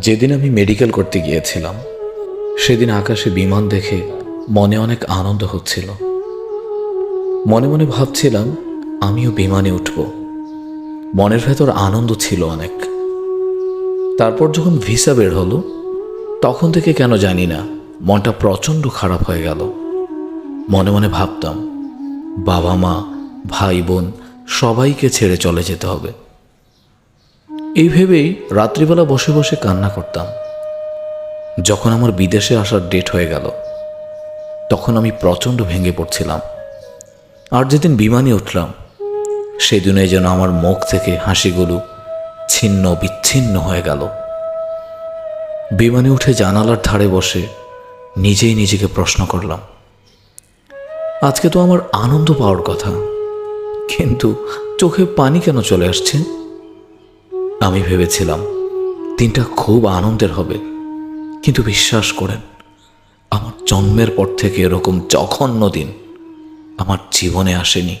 যেদিন আমি মেডিকেল করতে গিয়েছিলাম, সেদিন আকাশে বিমান দেখে মনে অনেক আনন্দ হচ্ছিল। মনে মনে ভাবছিলাম, আমিও বিমানে উঠব। মনের ভেতর আনন্দ ছিল অনেক। তারপর যখন ভিসা বের হলো, তখন থেকে কেন জানি না, মনটা প্রচণ্ড খারাপ হয়ে গেল। মনে মনে ভাবতাম, বাবা মা, ভাই বোন, সবাইকে ছেড়ে চলে যেতে হবে। এই ভেবেই রাত্রিবেলা বসে বসে কান্না করতাম। যখন আমার বিদেশে আসার ডেট হয়ে গেল, তখন আমি প্রচণ্ড ভেঙে পড়ছিলাম। আর যেদিন বিমানে উঠলাম সেদিনে যেন আমার মুখ থেকে হাসিগুলো ছিন্ন বিচ্ছিন্ন হয়ে গেল। বিমানে উঠে জানালার ধারে বসে নিজেই নিজেকে প্রশ্ন করলাম, আজকে তো আমার আনন্দ পাওয়ার কথা, কিন্তু চোখে পানি কেন চলে আসছে? আমি ভেবেছিলাম দিনটা খুব আনন্দের হবে। কিন্তু বিশ্বাস করেন, আমার জন্মের পর থেকে এরকম জঘন্য দিন আমার জীবনে আসেনি।